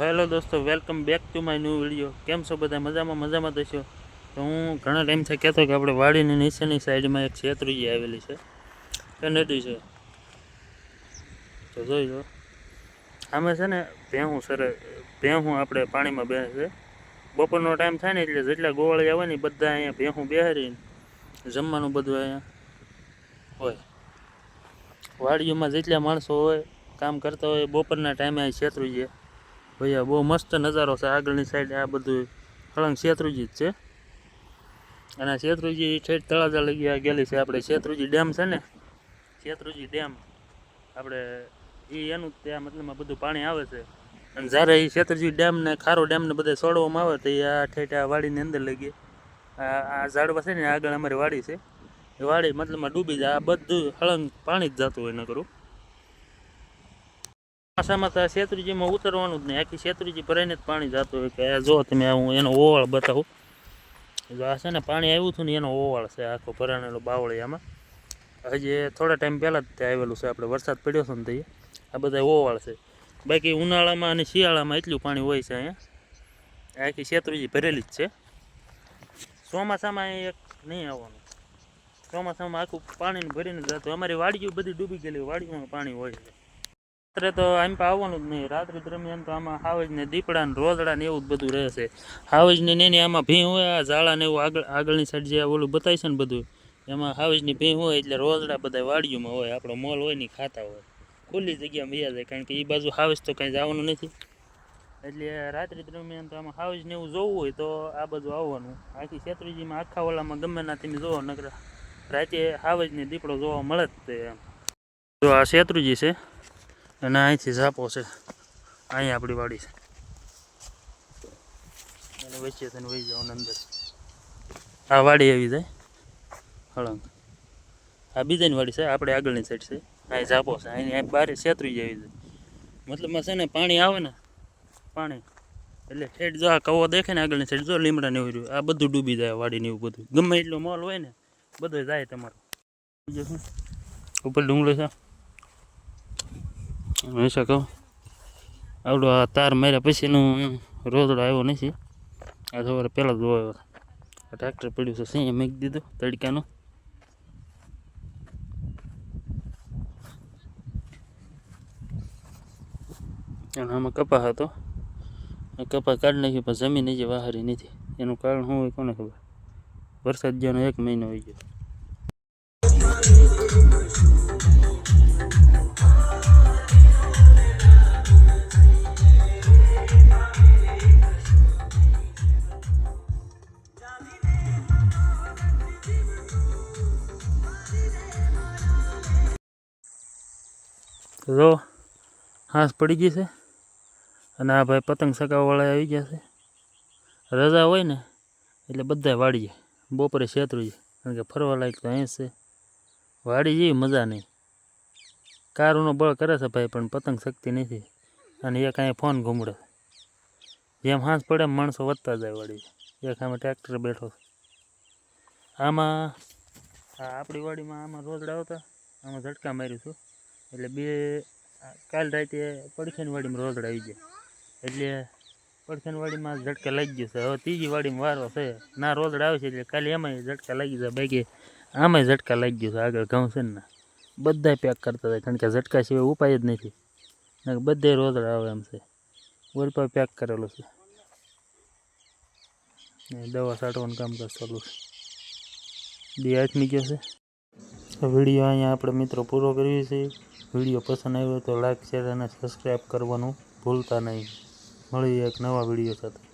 Hello દોસ્તો, welcome back to my new video. કેમ છો બધા? મજામાં મજામાં થશો તો હું ઘણા ટાઈમથી કહેતો કે આપણે વાડીની નીચેની સાઈડમાં એક છેતરુજી આવેલી છે. એ નદી છે. તો જોઈ લો. આમે છે ને, ભેહું સર ભેહું આપણે પાણીમાં બેસે છે. બપોરનો ટાઈમ થાય ને એટલે જેટલા ગોવાળી આવે ને બધા અહીંયા ભેહું બેહારીને જમવાનું બધું અહીંયા હોય. વાડીઓમાં જેટલા માણસો હોય, કામ કરતા હોય, બપોરના ટાઈમે અહીં છેતરુજી. ભૈયા, બહુ મસ્ત નજારો છે આગળની સાઈડ આ બધું. હળંગ શેત્રુજી જ છે. અને શેત્રુજી ઠેઠ તળાજા લગી ગયેલી છે આપણે શેત્રુજી ડેમ છે ને? શેત્રુજી ડેમ. આપણે એ એનું ત્યાં મતલબમાં બધું પાણી આવે છે. અને જ્યારે એ શેત્રુજી ડેમ ને ખારો ડેમ ને બધા છોડવામાં આવે તો એ આ ઠેઠ આ વાડીની અંદર લઈ ગઈ આ ઝાડવા છે ને, આગળ અમારી વાડી છે. એ વાડી મતલબમાં ડૂબી જાય, આ બધું હળંગ પાણી જ જતું હોય નકરું. ચોમાસામાં તો શેત્રુજીમાં ઉતરવાનું જ નહીં. આખી શેત્રુજી ભરાઈને જ પાણી જતું હોય કે જો તમે હું એનો ઓવાળ બતાવું. જો આ છે ને પાણી આવ્યું હતું ને એનો ઓવાળ છે આખો ભરાણેલો બાવળિયામાં. હજી થોડા ટાઈમ પહેલાં જ ત્યાં આવેલું છે. આપણે વરસાદ પડ્યો છે ને તે આ બધા ઓવાળ છે. બાકી ઉનાળામાં અને શિયાળામાં એટલું પાણી હોય છે અહીંયા. આખી શેત્રુજી ભરેલી જ છે. ચોમાસામાં એક નહીં આવવાનું. ચોમાસામાં આખું પાણીને ભરીને જતું અમારી વાડીઓ બધી ડૂબી ગયેલી વાડીઓમાં પાણી હોય છે. રાત્રે તો આમ પણ આવવાનું જ નહીં. રાત્રિ દરમિયાન તો આમાં હાવજ ને દીપડા ને રોદડા ને એવું જ બધું રહેશે. હાવજ ને એની આમાં ભી હોય, આ ઝાડા ને એવું આગળ આગળની સાઈડ જે ઓલું બતાવી છે ને બધું, એમાં હાવજની ભી હોય એટલે રોદડા બધા વાડીઓમાં હોય, આપણો મોલ હોય ને ખાતા હોય. ખુલ્લી જગ્યામાં વયા જાય, કારણ કે એ બાજુ હાવજ તો કાંઈ જવાનું નથી. એટલે રાત્રિ દરમિયાન તો આમાં હાવજ ને એવું જોવું હોય તો આ બધું આવવાનું. આખી શેત્રુજીમાં આખા ઓલામાં ગમે ના તમે જોવો, નકર રાતે હાવજ ને દીપડો જોવા મળે જ તે એમ. જો આ શેત્રુજી છે અને અહીંથી ઝાપો છે. અહીં આપણી વાડી છે. અને વચ્ચે થઈને વહી જવાનું અંદર. આ વાડી આવી જાય હળંગ. આ બીજાની વાડી છે. આપણે આગળની સાઈડ છે. અહીં ઝાપો છે. અહીં અહીં બારે છેતરી આવી જાય મતલબમાં છે ને પાણી આવે ને પાણી. એટલે ઠેઠ જો આ કવો દેખે ને આગળની સાઈડ જો લીમડા ને એવું રહ્યું. આ બધું ડૂબી જાય વાડીને એવું બધું. ગમે એટલો મોલ હોય ને બધો જાય તમારો. ઉપર ડુંગળો છે. હંમેશા કહું આવડો આ તાર માર્યા પછીનું રોદડો આવ્યો નથી. આ સવારે પહેલાં જોયો આ ટ્રેક્ટર પડ્યું છે, સિંહ મૂકી દીધું તડકાનું. અને આમાં કપા હતો. કપા કાઢી નાખ્યો, પણ જમીન હજી વાહારી નથી. એનું કારણ શું હોય કોને ખબર? વરસાદ જ્યાંનો એક મહિનો હોય ગયો. તો જો, હાંસ પડી ગઈ છે. અને આ ભાઈ પતંગ સકાવવાળા આવી ગયા છે. રજા હોય ને, એટલે બધા વાળીએ. બપોરે છેતરું કારણ કે ફરવા લાયક તો અહીં છે. વાડી જેવી મજા નહીં. કારુનો બળ કરે છે ભાઈ, પણ પતંગ શક્તિ નથી. અને એક અહીંયા ફોન ઘૂમડે. જેમ હાંસ પડે માણસો વધતા જાય વાડી એક આમાં ટ્રેક્ટર બેઠો છે. આમાં આપણી વાડીમાં આમાં રોજડા આવતા. આમાં ઝટકા માર્યું છું. એટલે બે કાલ રાતે પડખેનવાડીમાં રોજડા આવી ગયા. એટલે પડખેનવાડીમાં ઝટકા લાગી ગયો છે. હવે ત્રીજી વાડીમાં વારો છે. ના રોજડા આવે છે એટલે કાલે એમાંય ઝટકા લાગી જાય. બાકી આમાંય ઝટકા લાગી ગયો છે આગળ ઘઉં છે ને બધા પેક કરતા હતા, કારણ કે ઝટકા સિવાય ઉપાય જ નથી. બધે રોજડા આવે એમ છે. ઓલ પેક કરેલો છે. દવા છાંટવાનું કામ છે. બે હાથમી ગયો છે. વીડિયો અહીંયા આપણે મિત્રો પૂરો કરીએ છીએ. વીડિયો પસંદ આવ્યો તો લાઈક શેર અને સબસ્ક્રાઈબ કરવાનું ભૂલતા નહીં. મળીએ એક નવા વીડિયો સાથે.